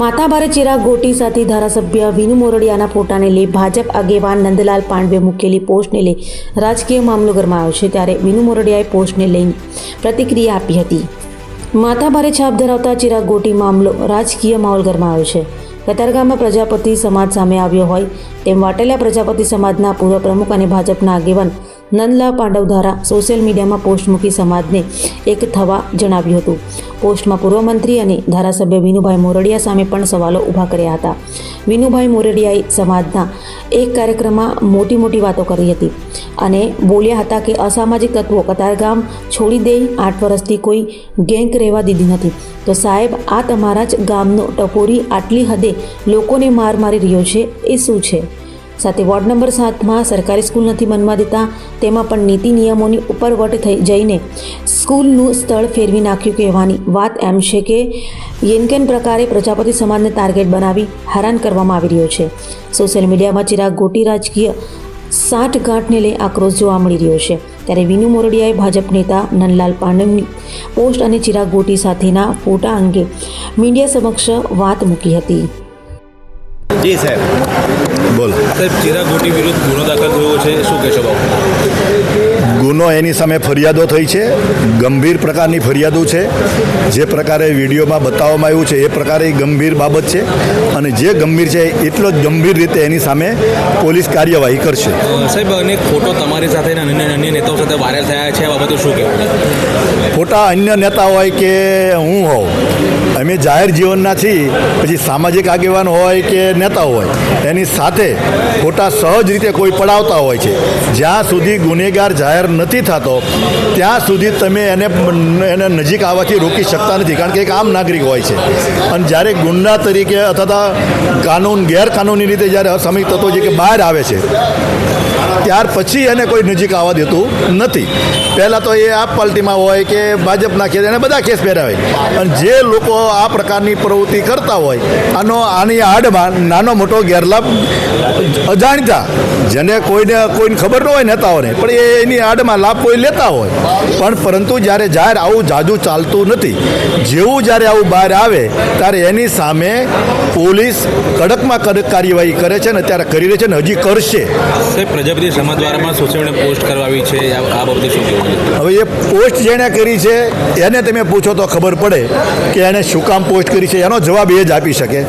માથાભારે ચિરાગ ગોટી સાથે ધારાસભ્ય વિનુ મોરડિયાના ફોટાને લઈ ભાજપ આગેવાન નંદલાલ પાંડવે મૂકેલી પોસ્ટને લઈ રાજકીય મામલો ગરમાયો છે ત્યારે વિનુ મોરડિયાએ પોસ્ટને લઈને પ્રતિક્રિયા આપી હતી. માથાભારે છાપ ધરાવતા ચિરાગ ગોટી મામલો રાજકીય માહોલ ગરમાયો છે. કતારગામમાં પ્રજાપતિ સમાજ સામે આવ્યો હોય તેમ વાટેલા પ્રજાપતિ સમાજના પૂર્વ પ્રમુખ અને ભાજપના આગેવાન નંદલાલ પાંડવ દ્વારા સોશિયલ મીડિયામાં પોસ્ટ મૂકી સમાજને એક થવા જણાવ્યું હતું. પોસ્ટમાં પૂર્વ મંત્રી અને ધારાસભ્ય વિનુભાઈ મોરડિયા સામે પણ સવાલો ઊભા કર્યા હતા. વિનુભાઈ મોરડિયાએ સમાજના એક કાર્યક્રમમાં મોટી મોટી વાતો કરી હતી અને બોલ્યા હતા કે અસામાજિક તત્વો કતારગામ છોડી દે, આઠ વર્ષથી કોઈ ગેંગ રહેવા દીધી નથી. તો સાહેબ, આ તમારા જ ગામનો ટપોરી આટલી હદે લોકોને માર મારી રહ્યો છે, એ શું છે? સાથે વોર્ડ નંબર સાતમાં સરકારી સ્કૂલ નથી બનવા દેતા, તેમાં પણ નીતિ નિયમોની ઉપરવટ થઈ જઈને સ્કૂલનું સ્થળ ફેરવી નાખ્યું કહેવાની વાત એમ છે કે યેનકેન પ્રકારે પ્રજાપતિ સમાજને ટાર્ગેટ બનાવી હેરાન કરવામાં આવી રહ્યો છે. સોશિયલ મીડિયામાં ચિરાગ ગોટી રાજકીય સાઠગાંઠને લઈ આક્રોશ જોવા મળી રહ્યો છે. ત્યારે વિનુ મોરડિયાએ ભાજપ નેતા નંદલાલ પાંડવની પોસ્ટ અને ચિરાગ ગોટી સાથેના ફોટા અંગે મીડિયા સમક્ષ વાત મૂકી હતી. જી સાહેબ. બોલો. સાહેબ ચિરાગ ગોટી વિરુદ્ધ ગુનો દાખલ થયો છે શું કહેશો બાબુ ગુનો એની સામે ફરિયાદો થઈ છે ગંભીર પ્રકારની ફરિયાદો છે. જે પ્રકારે વિડીયોમાં બતાવવામાં આવ્યું છે એ પ્રકારે ગંભીર બાબત છે. અને જે ગંભીર છે એટલો જ ગંભીર રીતે એની સામે પોલીસ કાર્યવાહી કરશે. સાહેબ અને ફોટો તમારી સાથે અને અન્ય અન્ય નેતાઓ સાથે વાયરલ થયા છે આ બાબતે શું કહેવું? ફોટા અન્ય નેતા હોય કે હું હોઉં અમે જાહેર જીવનના છીએ પછી સામાજિક આગેવાન હોય કે નેતા હોય, એની સાથે ખોટા સહજ રીતે કોઈ પડાવતા હોય છે. જ્યાં સુધી ગુનેગાર જાહેર નથી થતો, ત્યાં સુધી તમે એને એને નજીક આવવાથી રોકી શકતા નથી, કારણ કે એક આમ નાગરિક હોય છે. અને જ્યારે ગુંડા તરીકે અથવા કાનૂન, ગેરકાનૂની રીતે જ્યારે અસામિક તત્વો જે કે બહાર આવે છે, ત્યાર પછી એને કોઈ નજીક આવવા દેતું નથી. પહેલાં તો એ આપ પાર્ટીમાં હોય કે ભાજપના કેસ એને બધા કેસ પહેરાવે અને જે લોકો આ પ્રકારની પ્રવૃત્તિ કરતા હોય. આનો આની આડમાં નાનો મોટો ગેરલાભ અજાણતા જેને કોઈને કોઈને ખબર ન હોય નેતાઓને પણ એ એની આડમાં લાભ કોઈ લેતા હોય. પણ પરંતુ જ્યારે જાહેર આવું જાજુ ચાલતું નથી. જેવું જ્યારે આવું બહાર આવે ત્યારે એની સામે પોલીસ કડકમાં કડક કાર્યવાહી કરે છે ને ત્યારે કરી રહી છે ને હજી કરશે. પ્રજાપતિ સમાજ દ્વારામાં સોશિયલ મીડિયા પોસ્ટ કરવા છે. આ આ બાબતે શું હવે એ પોસ્ટ જેણે કરી છે એને તમે પૂછો તો ખબર પડે કે એણે શું કામ પોસ્ટ કરી છે, એનો જવાબ એ જ આપી શકે.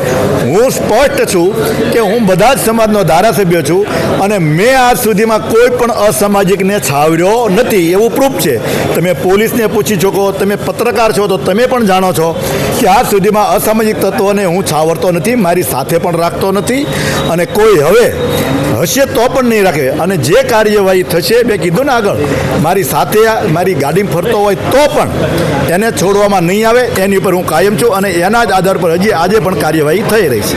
હું સ્પષ્ટ છું કે હું બધા જ સમાજનો ધારાસભ્ય છું અને મેં આજ સુધીમાં કોઈ પણ અસામાજિકને છાવર્યો નથી, એવું પ્રૂફ છે. તમે પોલીસને પૂછી શકો, તમે પત્રકાર છો, તો તમે પણ જાણો છો કે આજ સુધીમાં અસામાજિક તત્વોને હું છાવરતો નથી, મારી સાથે પણ રાખતો નથી. અને કોઈ હવે હશે તો પણ નહીં રાખે. અને જે કાર્યવાહી થશે, મેં કીધું ને આગળ, મારી સાથે મારી ગાડીમાં ફરતો હોય તો પણ એને છોડવામાં નહીં આવે. એની ઉપર હું કાયમ છું અને એના જ આધાર પર હજી આજે પણ કાર્યવાહી થઈ રહી છે.